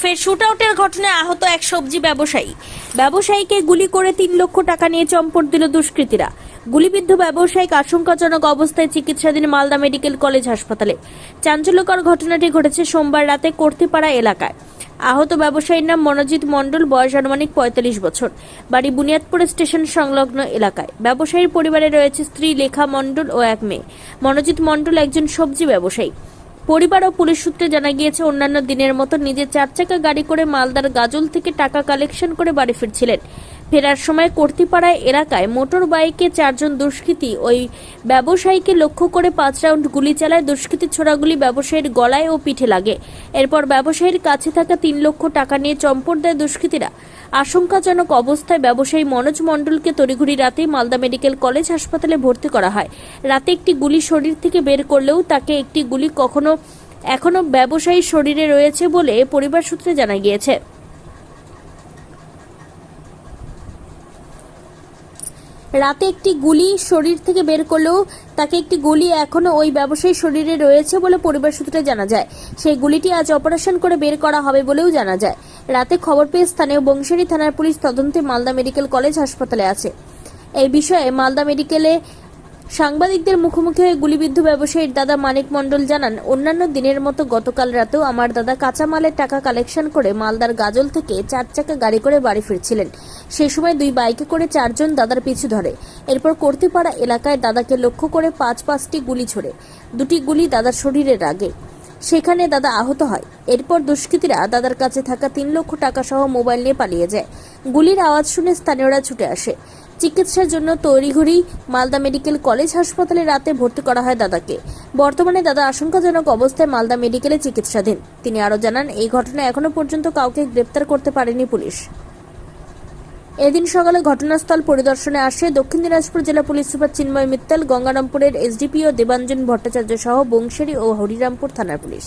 ফের শুটআউটের ঘটনায় আহত এক সবজি ব্যবসায়ী। ব্যবসায়ীকে গুলি করে তিন লক্ষ টাকা নিয়ে চম্পট দিল দুষ্কৃতীরা। গুলিবিদ্ধ ব্যবসায়িক আশঙ্কাজনক অবস্থায় চিকিৎসাধীন মালদা মেডিকেল কলেজ হাসপাতালে। চাঞ্চল্যকর ঘটনাটি ঘটেছে সোমবার রাতে কর্তিপাড়া এলাকায়। আহত ব্যবসায়ীর নাম মনোজিৎ মণ্ডল, বয়স আনুমানিক পঁয়তাল্লিশ বছর। বাড়ি বুনিয়াদপুর স্টেশন সংলগ্ন এলাকায়। ব্যবসায়ীর পরিবারে রয়েছে স্ত্রী লেখা মণ্ডল ও এক মেয়ে। মনোজিৎ মণ্ডল একজন সবজি ব্যবসায়ী। পরিবার ও পুলিশ সূত্রে জানা গিয়েছে, অন্যান্য দিনের মতো নিজের চার চাকা গাড়ি করে মালদার গাজল থেকে টাকা কালেকশন করে বাড়ি ফিরছিলেন। ফেরার সময় কর্তিপাড়ায় এলাকায় মোটর বাইকে চারজন দুষ্কৃতী ওই ব্যবসায়ীকে লক্ষ্য করে পাঁচ রাউন্ড গুলি চালায়। দুষ্কৃতী ছোড়াগুলি ব্যবসায়ীর গলায় ও পিঠে লাগে। এরপর ব্যবসায়ীর কাছে থাকা তিন লক্ষ টাকা নিয়ে চম্পট দেয় দুষ্কৃতীরা। আশঙ্কাজনক অবস্থায় ব্যবসায়ী মনোজ মণ্ডলকে তড়িঘড়ি রাতে মালদা মেডিকেল কলেজ হাসপাতালে ভর্তি করা হয়। রাতে একটি গুলি শরীর থেকে বের করলেও তাকে একটি গুলি কখনো, এখনও ব্যবসায়ীর শরীরে রয়েছে বলে পরিবার সূত্রে জানা গিয়েছে। রাতে একটি গুলি শরীর থেকে বের করলেও তাকে একটি গুলি এখনও ওই ব্যবসায়ী শরীরে রয়েছে বলে পরিবার সূত্রে জানা যায়। সেই গুলিটি আজ অপারেশন করে বের করা হবে বলেও জানা যায়। রাতে খবর পেয়ে স্থানীয় বংশারী থানার পুলিশ তদন্তে মালদা মেডিকেল কলেজ হাসপাতালে আছে। এই বিষয়ে মালদা মেডিকেলে সাংবাদিকদের মুখোমুখি হয়ে গুলিবিদ্ধ ব্যবসায়ীর দাদা মানিক মণ্ডল জানান, অন্যান্য দিনের মতো গতকাল রাতেও আমার দাদা কাঁচামালের টাকা কালেকশন করে মালদার গাজল থেকে চার চাকা গাড়ি করে বাড়ি ফিরছিলেন। সেই সময় দুই বাইকে করে চারজন দাদার পিছু ধরে। এরপর কর্তিপাড়া এলাকায় দাদাকে লক্ষ্য করে পাঁচ পাঁচটি গুলি ছোড়ে দুটি গুলি দাদার শরীরে লাগে সেখানে দাদা আহত হয়। এরপর দুষ্কৃতীরা দাদার কাছে থাকা তিন লক্ষ টাকা সহ মোবাইল নিয়ে পালিয়ে যায়। গুলির আওয়াজ শুনে স্থানীয়রা ছুটে আসে। চিকিৎসার জন্য তৈরিঘড়ি মালদা মেডিকেল কলেজ হাসপাতালে রাতে ভর্তি করা হয় দাদাকে। বর্তমানে দাদা আশঙ্কাজনক অবস্থায় মালদা মেডিকেলে চিকিৎসাধীন। তিনি আরও জানান, এই ঘটনায় এখনও পর্যন্ত কাউকে গ্রেপ্তার করতে পারেনি পুলিশ। এদিন সকালে ঘটনাস্থল পরিদর্শনে আসে দক্ষিণ দিনাজপুর জেলা পুলিশ সুপার চিন্ময় মিত্তাল, গঙ্গারামপুরের এসডিপিও দেবাঞ্জন ভট্টাচার্য সহ বংশেরী ও হরিরামপুর থানার পুলিশ।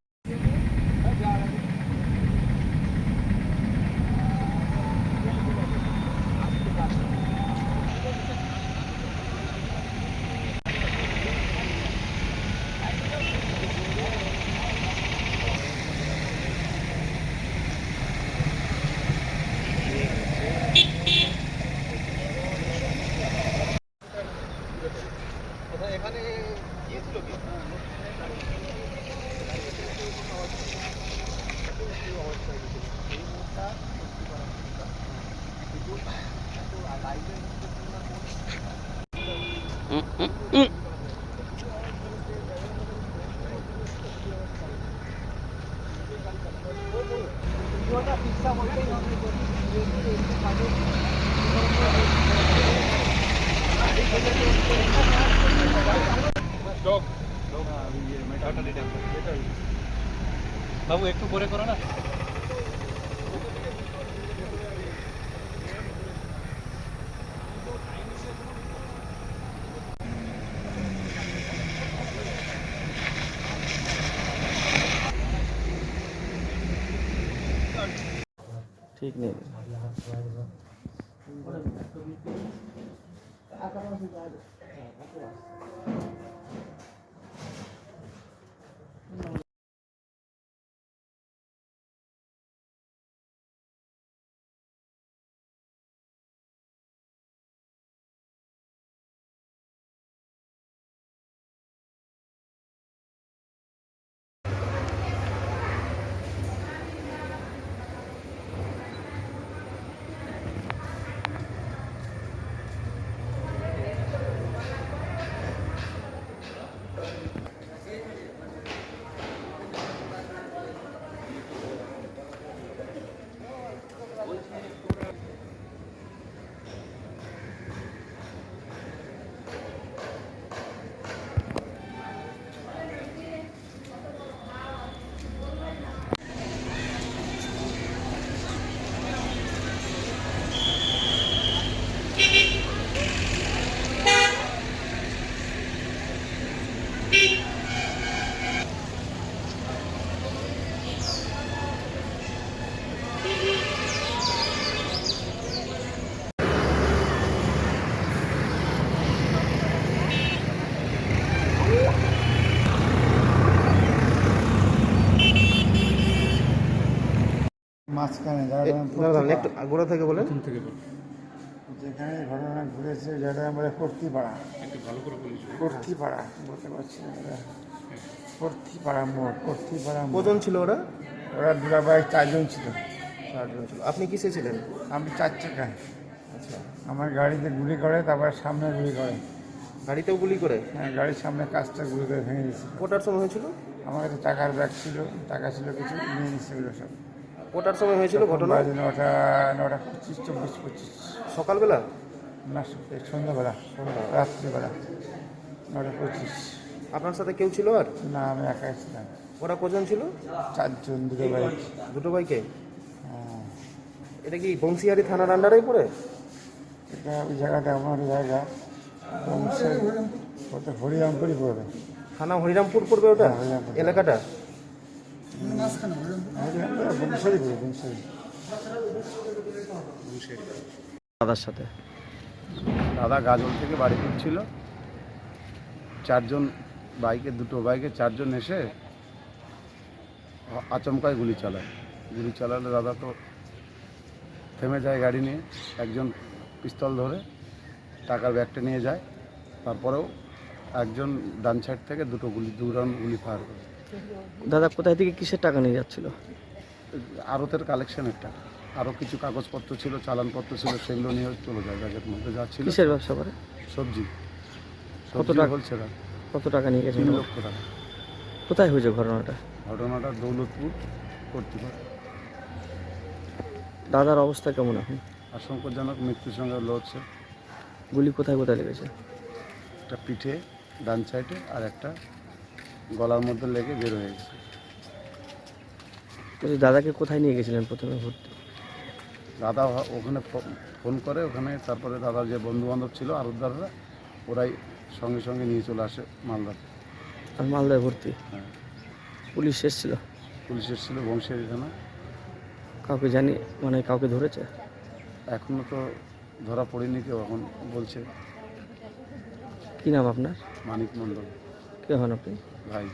এখানে গিয়েছিল কি বাবু একটু করে করো না? ঠিক নেই আকাশ মাঝখানে একটু গোড়া থেকে বলেন। যেখানে ঘটনা ঘুরেছে জায়গাটা আমরা কর্তিপাড়া। কর্তিপাড়া বলতে পারছি। কর্তিপাড়া মোড় কর্তিপাড়া কজন ছিল ওরা? ওরা দুরাবাই চারজন ছিল। চারজন ছিল। আপনি কিসে ছিলেন? আমি চার চাকায়। আচ্ছা। আমার গাড়িতে গুলি করে তারপর সামনে গুলি করে। গাড়িতেও গুলি করে? হ্যাঁ গাড়ির সামনে কাজটা গুলি করে ভেঙে দিয়েছিল। কটার সময় হয়েছিল? আমার কাছে টাকার ব্যাগ ছিল টাকা ছিল কিছু নিয়ে নিচ্ছে সব। কটার সময় হয়েছিল ঘটনা? বাজে নটা নটা পঁচিশ চব্বিশ পঁচিশ। সকালবেলা? না সন্ধ্যাবেলা রাত্রিবেলা নটা পঁচিশ। আপনার সাথে কেউ ছিল আর? না আমি একাই ছিলাম। ওরা কজন ছিল? চারজন দুটো বাইক দুটো বাইকে হ্যাঁ। এটা কি বংশীহারি থানার আন্ডারেই পড়ে? এটা ওই জায়গাটা আমার জায়গা। বংশের ওটা হরিরামপুরই পড়বে থানা হরিরামপুর পড়বে ওটা? হ্যাঁ। এলাকাটা হরিরামপুর বংশেরই পড়বে বংশেরই দাদার সাথে। দাদা গাজল থেকে বাড়ি ফিরছিল। চারজন বাইকে, দুটো বাইকে, চারজন এসে আচমকায় গুলি চালায়। গুলি চালালে দাদা তো থেমে যায় গাড়ি নিয়ে, একজন পিস্তল ধরে টাকার ব্যাগটা নিয়ে যায়, তারপরেও একজন ডান সাইড থেকে দুটো গুলি দু রাউন্ড গুলি ফায়ার করে। দাদা কোথায় থেকে কিসের টাকা নিয়ে যাচ্ছিল? আড়তের কালেকশনের টাকা। আরও কিছু কাগজপত্র ছিল চালানপত্র ছিল সেগুলো নিয়ে চলে যায় ব্যাগের মধ্যে যা ছিল। কিসের ব্যবসা করে? সবজি। কত টাকা? বলছে কত টাকা নিয়ে গেছে? তিন লক্ষ টাকা। কোথায় হয়েছে ঘটনাটা? ঘটনাটা দৌলতপুর করতে পারে দাদার অবস্থা কেমন এখন? আশঙ্কাজনক মৃত্যুর সঙ্গে লড়ছে। গুলি কোথায় কোথায় লেগেছে? একটা পিঠে ডান সাইডে আর একটা গলার মধ্যে লেগে বের হয়ে গেছে। বলছি দাদাকে কোথায় নিয়ে গেছিলেন প্রথমে ভর্তি? দাদা ওখানে ফোন করে ওখানে তারপরে দাদার যে বন্ধু বান্ধব ছিল আরতদাররা ওরাই সঙ্গে সঙ্গে নিয়ে চলে আসে মালদাতে আর মালদায় ভর্তি? হ্যাঁ। পুলিশ এসেছিল? পুলিশ এসেছিল বংশের থানা। কাউকে জানি মানে কাউকে ধরেছে? এখনও তো ধরা পড়েনি কেউ এখন বলছে। কী নাম আপনার? মানিক মণ্ডল। কে হন আপনি? ভাই।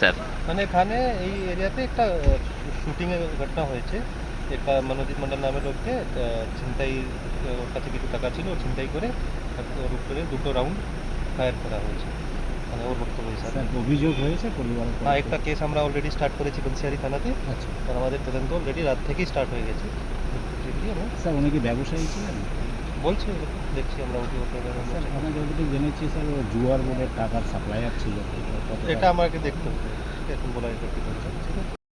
স্যার। মানে এখানে এই এরিয়াতে একটা শুটিং এর ঘটনা হয়েছে। একটা মনোজিৎ মন্ডল নামের লোককে ছিনতাই ওর কাছে কিছু টাকা ছিল ও ছিনতাই করে ওর উপরে দুটো রাউন্ড ফায়ার করা হয়েছে। মানে ওর বক্তব্য হিসাবে অভিযোগ হয়েছে পরিবারের হ্যাঁ একটা কেস আমরা অলরেডি স্টার্ট করেছি বংশিয়ারি থানাতে। আচ্ছা। আমাদের তদন্ত অলরেডি রাত থেকেই স্টার্ট হয়ে গেছে। স্যার উনি কি ব্যবসায়ী ছিলেন? বলছি দেখছি আমরা ওকে ওকে আমরা যতটুকু জেনেছি স্যার ও জুয়ার বোর্ডের টাকার সাপ্লায়ার ছিল। এটা আমাকে দেখতে হবে। এখন বলা এটা ঠিক আছে